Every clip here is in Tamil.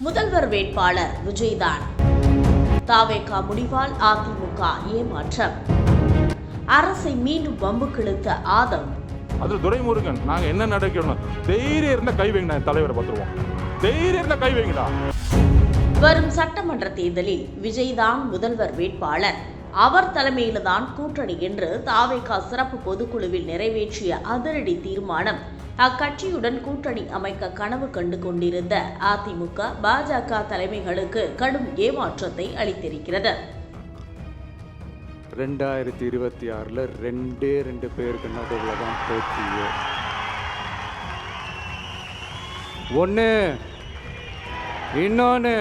முதல்வர் வேட்பாளர் விஜய்தான். தாவேகா முடிவால் அதிமுக ஏமாற்றம். அரசை மீண்டும் வம்பு கிழித்த ஆதம். அதுல துரைமுருகன் நாங்க என்ன நடக்கணும் தைரியம் இருந்தா கை வைங்கடா தலைவரை பார்த்துருவோம். தைரியம் இருந்தா கை வைங்கடா. வரும் சட்டமன்ற தேர்தலில் விஜய்தான் முதல்வர் வேட்பாளர். அவர் தலைமையில்தான் கூட்டணி என்று தாவேகா சிறப்பு பொதுக்குழுவில் நிறைவேற்றிய அதிரடி தீர்மானம். அக்கட்சியுடன் கூட்டணி அமைக்க கனவு கண்டு கொண்டிருந்த அதிமுக பாஜக தலைமைகளுக்கு கடும் ஏமாற்றத்தை அளித்திருக்கிறது. ரெண்டாயிரத்தி இருபத்தி ஆறில் ரெண்டே ரெண்டு பேருக்கு நடுவில் தான் போட்டியே. ஒன்று இன்னொன்று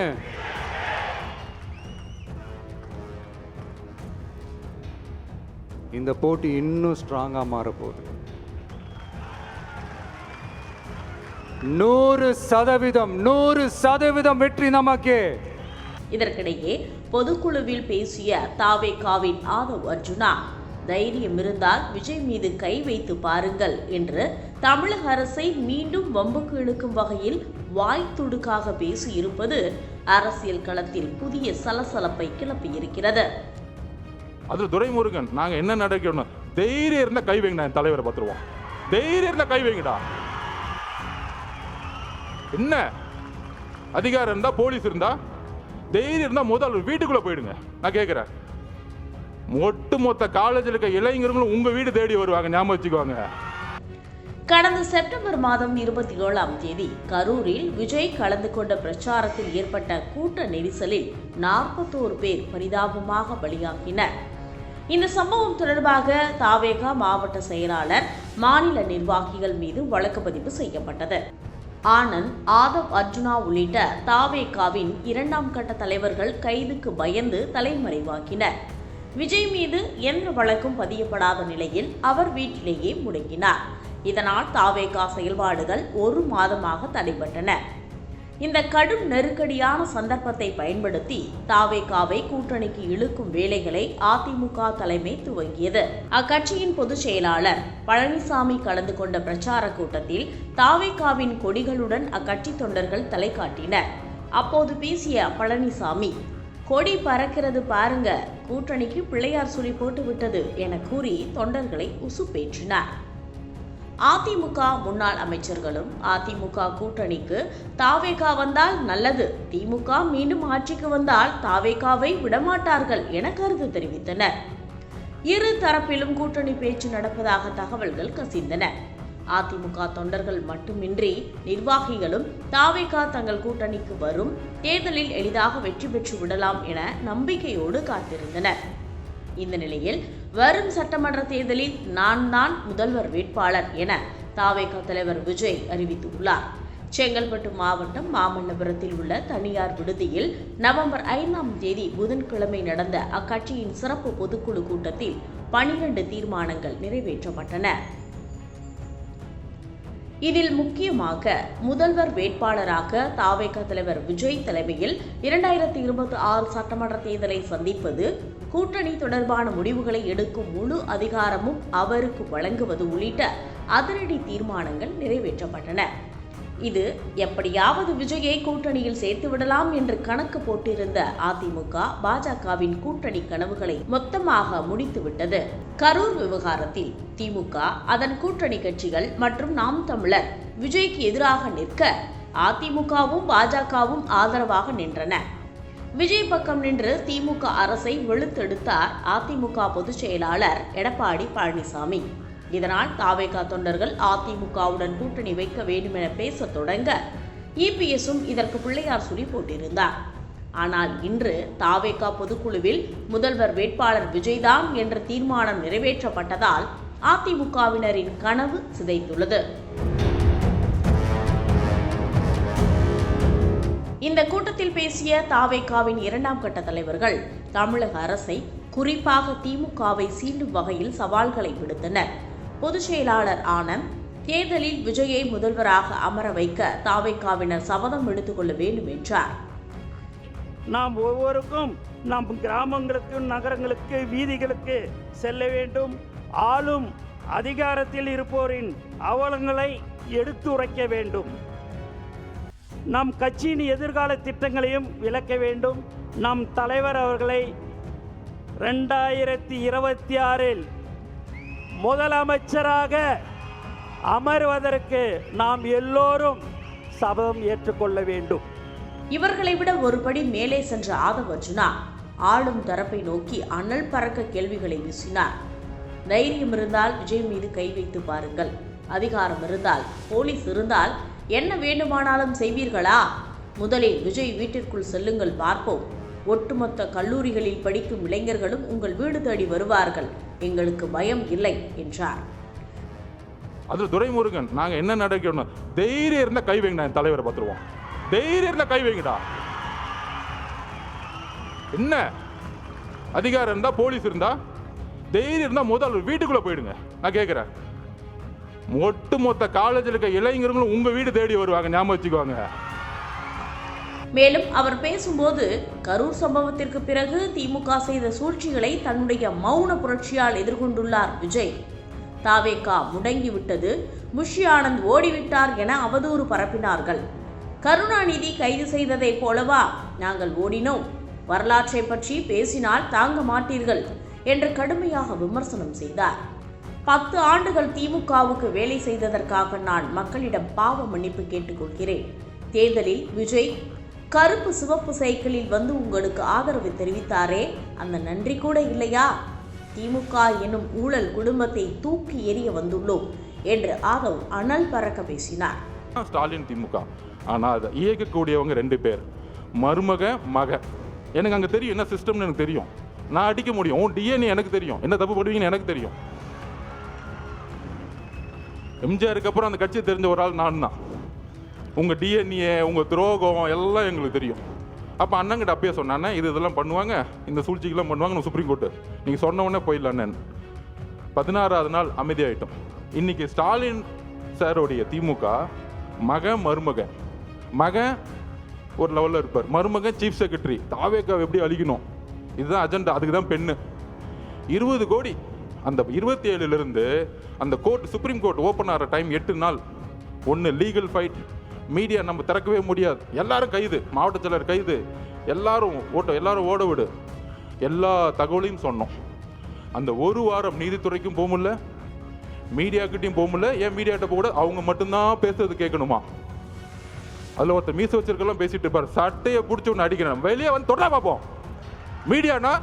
இந்த போட்டி இன்னும் ஸ்ட்ராங்காக மாறப்போகுது. நூறு சதவீதம் நூறு சதவீதம் வெற்றி நமக்கு. இதற்கிடையே பொதுக்குழுவில் பேசிய தாவேகாவின் ஆதவ் அர்ஜுனா தைரியம் இருந்தால் விஜய் மீது கை வைத்து பாருங்கள் என்று தமிழக அரசை மீண்டும் வம்புக்கு இழுக்கும் வகையில் வாய் துடுக்காக பேசியிருப்பது அரசியல் களத்தில் புதிய சலசலப்பை கிளப்பியிருக்கிறது அதுல துரைமுருகன். நாங்க என்ன நடக்கணும்? தைரியம் இருந்தா கை வைங்கடா என் தலைவரை பார்த்துருவோம். தைரியம் இருந்தா கை வைங்கடா. என்ன? அதிகாரம் இருந்தா போலீஸ் இருந்தா? தைரியம் இருந்தா முதல் வீட்டுக்குள்ள போயிடுங்க. நான் கேட்குறேன் ஒட்டு மொத்த காலேஜில் இருக்க இளைஞர்களும் உங்க வீடு தேடி வருவாங்க ஞாபகம் வச்சுக்குவாங்க கடந்த செப்டம்பர் மாதம் இருபத்தி ஏழாம் தேதி கரூரில் விஜய் கலந்து கொண்ட பிரச்சாரத்தில் ஏற்பட்ட கூட்ட நெரிசலில் நாற்பத்தோரு பேர் பரிதாபமாக பலியாகினர். இந்த சம்பவம் தொடர்பாக தாவேகா மாவட்ட செயலாளர் மாநில நிர்வாகிகள் மீது வழக்கு பதிவு செய்யப்பட்டது. ஆனந்த் ஆதவ் அர்ஜுனா உள்ளிட்ட தாவேகாவின் இரண்டாம் கட்ட தலைவர்கள் கைதுக்கு பயந்து தலைமறைவாக்கினர். விஜய் மீது எந்த வழக்கும் பதியப்படாத நிலையில் அவர் வீட்டிலேயே முடங்கினார். இதனால் தாவேகா செயல்பாடுகள் ஒரு மாதமாக தடைபட்டன. இந்த கடும் நெருக்கடியான சந்தர்ப்பத்தை பயன்படுத்தி தாவேகாவை கூட்டணிக்கு இழுக்கும் வேலைகளை அதிமுக தலைமை துவங்கியது. அக்கட்சியின் பொதுச் செயலாளர் பழனிசாமி கலந்து கொண்ட பிரச்சார கூட்டத்தில் தாவேகாவின் கொடிகளுடன் அக்கட்சி தொண்டர்கள் தலை காட்டினர். அப்போது பேசிய பழனிசாமி கொடி பறக்கிறது பாருங்க கூட்டணிக்கு பிள்ளையார் சுழி போட்டு விட்டது என கூறி தொண்டர்களை உசுப்பேற்றினார். அதிமுக முன்னாள் அமைச்சர்களும் அதிமுக கூட்டணிக்கு தாவேகா வந்தால் நல்லது. திமுக மீண்டும் ஆட்சிக்கு வந்தால் தாவேகாவை விடமாட்டார்கள் என கருத்து தெரிவித்தனர். இரு தரப்பிலும் கூட்டணி பேச்சு நடப்பதாக தகவல்கள் கசிந்தன. அதிமுக தொண்டர்கள் மட்டுமின்றி நிர்வாகிகளும் தாவேகா தங்கள் கூட்டணிக்கு வரும். தேர்தலில் எளிதாக வெற்றி பெற்று விடலாம் என நம்பிக்கையோடு காத்திருந்தனர். இந்த நிலையில் வரும் சட்டமன்ற தேர்தலில் நான் தான் முதல்வர் வேட்பாளர் என தாவேகா தலைவர் விஜய் அறிவித்துள்ளார். செங்கல்பட்டு மாவட்டம் மாமல்லபுரத்தில் உள்ள தனியார் விடுதியில் நவம்பர் ஐந்தாம் தேதி புதன்கிழமை நடந்த அக்கட்சியின் சிறப்பு பொதுக்குழு கூட்டத்தில் பனிரண்டு தீர்மானங்கள் நிறைவேற்றப்பட்டன. இதில் முக்கியமாக முதல்வர் வேட்பாளராக தாவேக தலைவர் விஜய் தலைமையில் இரண்டாயிரத்தி இருபத்தி ஆறு சட்டமன்ற தேர்தலை சந்திப்பது கூட்டணி தொடர்பான முடிவுகளை எடுக்கும் முழு அதிகாரமும் அவருக்கு வழங்குவது உள்ளிட்ட அதிரடி தீர்மானங்கள் நிறைவேற்றப்பட்டன. இது எப்படியாவது விஜயை கூட்டணியில் சேர்த்து விடலாம் என்று கணக்கு போட்டிருந்த அதிமுக பாஜகவின் கூட்டணி கனவுகளை மொத்தமாக முடித்துவிட்டது. கரூர் விவகாரத்தில் திமுக அதன் கூட்டணி கட்சிகள் மற்றும் நாம் தமிழர் விஜய்க்கு எதிராக நிற்க அதிமுகவும் பாஜகவும் ஆதரவாக நின்றன. விஜய் பக்கம் நின்று திமுக அரசை வெளுத்தெடுத்தார் அதிமுக பொதுச் செயலாளர் எடப்பாடி பழனிசாமி. இதனால் தாவேகா தொண்டர்கள் அதிமுகவுடன் கூட்டணி வைக்க வேண்டுமென பேசத் தொடங்க இபிஎஸும் இதற்கு பிள்ளையார் சுழி போட்டிருந்தார். ஆனால் இன்று தாவேகா பொதுக்குழுவில் முதல்வர் வேட்பாளர் விஜய்தான் என்ற தீர்மானம் நிறைவேற்றப்பட்டதால் அதிமுகவினரின் கனவு சிதைத்துள்ளது இந்த கூட்டத்தில் பேசிய தாவேகாவின் இரண்டாம் கட்ட தலைவர்கள் தமிழக அரசை குறிப்பாக திமுகவை சீண்டும் வகையில் சவால்களை விடுத்தனர். பொதுச் செயலாளர் ஆனந்த் தேர்தலில் விஜயை முதல்வராக அமர வைக்க தாவைக்காவினர் சபதம் எடுத்துக்கொள்ள வேண்டும் என்றார். நாம் ஒவ்வொருக்கும் நம் கிராமங்களுக்கு நகரங்களுக்கு வீதிகளுக்கு செல்ல வேண்டும். ஆளும் அதிகாரத்தில் இருப்போரின் அவலங்களை எடுத்துரைக்க வேண்டும். நம் கட்சியின் எதிர்கால திட்டங்களையும் விளக்க வேண்டும். நம் தலைவர் அவர்களை ரெண்டாயிரத்தி இருபத்தி ஆறில் முதலமைச்சராக அமர்வதற்கு நாம் எல்லோரும் சபதம் ஏற்றுக்கொள்ள வேண்டும். இவர்களை விட ஒருபடி மேலே சென்ற ஆதவ் அர்ஜுனா ஆளும் தரப்பை நோக்கி அனல் பறக்க கேள்விகளை வீசினார். தைரியம் இருந்தால் விஜய் மீது கை வைத்து பாருங்கள். அதிகாரம் இருந்தால் போலீஸ் இருந்தால் என்ன வேண்டுமானாலும் செய்வீர்களா? முதலில் விஜய் வீட்டிற்குள் செல்லுங்கள் பார்ப்போம். ஒட்டுமொத்த கல்லூரிகளில் படிக்கும் இளைஞர்களும் உங்கள் வீடு தேடி வருவார்கள். எங்களுக்கு பயம் இல்லை என்றார். அது துரைமுருகன் நாங்கள் என்ன நடக்கணும் தைரியம் இருந்தால் கை வைங்கடா என் தலைவரை பார்த்துருவோம். தைரியம் இருந்தால் கை வைங்கடா. என்ன? அதிகாரம் இருந்தால் போலீஸ் இருந்தா? தைரியம் இருந்தால் முதல் வீட்டுக்குள்ளே போயிடுங்க. நான் கேட்குறேன் ஒட்டு மொத்த காலேஜில் இருக்க இளைஞர்களும் உங்கள் வீடு தேடி வருவாங்க ஞாபகம் வச்சுக்குவாங்க மேலும் அவர் பேசும்போது கரூர் சம்பவத்திற்கு பிறகு திமுக செய்த சூழ்ச்சிகளை தன்னுடைய மௌன புரட்சியால் எதிர்கொண்டுள்ளார் விஜய். தாவேகா முடங்கிவிட்டது. முஷி ஆனந்த் ஓடிவிட்டார் என அவதூறு பரப்பினார்கள். கருணாநிதி கைது செய்ததைப் போலவா? நாங்கள் ஓடினோம். வரலாற்றை பற்றி பேசினால் தாங்க மாட்டீர்கள் என்று கடுமையாக விமர்சனம் செய்தார். பத்து ஆண்டுகள் திமுகவுக்கு வேலை செய்ததற்காக நான் மக்களிடம் பாவ மன்னிப்பு கேட்டுக்கொள்கிறேன். தேர்தலில் விஜய் கருப்பு சிவப்பு சைக்கிளில் வந்து உங்களுக்கு ஆதரவு தெரிவித்தாரே. அந்த நன்றி கூட இல்லையா? திமுக எனும் ஊழல் குடும்பத்தை தூக்கி எறிய வந்துள்ளோம் என்று ஆதவ் அனல் பறக்க பேசினார். ஸ்டாலின் திமுக. ஆனால் அதை இயக்கக்கூடியவங்க ரெண்டு பேர். மருமக மக. எனக்கு அங்கே தெரியும் என்ன சிஸ்டம்னு எனக்கு தெரியும். நான் அடிக்க முடியும். உன் டிஎன்ஏ எனக்கு தெரியும். என்ன தப்பு பண்ணுவீங்கன்னு எனக்கு தெரியும். எம்ஜிஆருக்கு அப்புறம் அந்த கட்சியை தெரிஞ்ச ஒரு ஆள் நான் தான் உங்கள் டிஎன்ஏ உங்கள் துரோகம் எல்லாம் எங்களுக்கு தெரியும். அப்போ அண்ணங்கிட்ட அப்பயே சொன்னானே இது இதெல்லாம் பண்ணுவாங்க இந்த சூழ்ச்சிக்கெல்லாம் பண்ணுவாங்கன்னு சுப்ரீம் கோர்ட்டு நீங்கள் சொன்ன உடனே போயிடலான்னு பதினாறாவது நாள் அமைதியாயிட்டோம். இன்னைக்கு ஸ்டாலின் சாரோடைய திமுக மக மருமக மகன் ஒரு லெவலில் இருப்பார். மருமகன் சீஃப் செக்ரட்டரி தாவேக்காவை எப்படி அழிக்கணும்? இதுதான் அஜெண்டா அதுக்கு தான் பெண்ணு. இருபது கோடி. அந்த இருபத்தி ஏழுலேருந்து அந்த கோர்ட் சுப்ரீம் கோர்ட் ஓப்பன் ஆகிற டைம் எட்டு நாள். ஒன்று லீகல் ஃபைட் மீடியா நம்ம திறக்கவே முடியாது. எல்லாரும் கைது. மாவட்ட செயலர் கைது. எல்லாரும் ஓட்ட எல்லாரும் ஓட விடு. எல்லா தகவலையும் சொன்னோம். அந்த ஒரு வாரம் நீதித்துறைக்கும் போக முடியல. மீடியாக்கிட்டையும் போக முடியல. ஏன் மீடியாட்ட போக கூட அவங்க மட்டும்தான் பேசுறது கேட்கணுமா? அதில் ஒருத்தர் மீச வச்சிருக்கலாம் பேசிட்டு இருப்பார். சட்டையை பிடிச்சி ஒன்று அடிக்கிறேன் வெளியே வந்து தொடர பார்ப்போம். மீடியானா?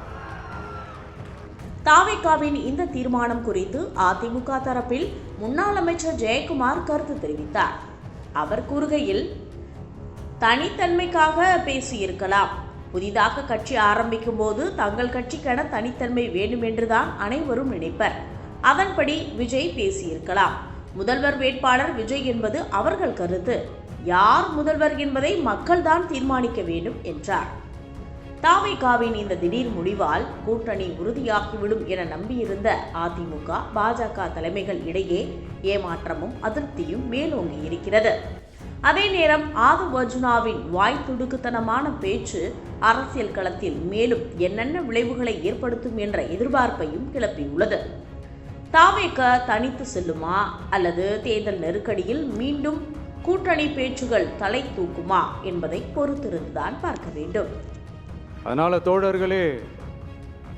தாவேகாவின் இந்த தீர்மானம் குறித்து அதிமுக தரப்பில் முன்னாள் அமைச்சர் ஜெயக்குமார் கருத்து தெரிவித்தார். அவர் கூறுகையில் தனித்தன்மைக்காக பேசியிருக்கலாம். புதிதாக கட்சி ஆரம்பிக்கும் போது தங்கள் கட்சிக்கென தனித்தன்மை வேண்டுமென்றுதான் அனைவரும் நினைப்பர். அதன்படி விஜய் பேசியிருக்கலாம். முதல்வர் வேட்பாளர் விஜய் என்பது அவர்கள் கருத்து. யார் முதல்வர் என்பதை மக்கள்தான் தீர்மானிக்க வேண்டும் என்றார். தாமிகாவின் இந்த திடீர் முடிவால் கூட்டணி உறுதியாகிவிடும் என நம்பியிருந்த அதிமுக பாஜக தலைமைகள் இடையே ஏமாற்றமும் அதிருப்தியும் மேலோங்கி இருக்கிறது. அதே நேரம் ஆதவ் அர்ஜுனாவின் வாய் துடுக்குத்தனமான பேச்சு அரசியல் களத்தில் மேலும் என்னென்ன விளைவுகளை ஏற்படுத்தும் என்ற எதிர்பார்ப்பையும் கிளப்பியுள்ளது. தாவேக்க தனித்து செல்லுமா? அல்லது தேர்தல் நெருக்கடியில் மீண்டும் கூட்டணி பேச்சுகள் தலை தூக்குமா? என்பதை பொறுத்திருந்துதான் பார்க்க வேண்டும். அதனால் தோழர்களே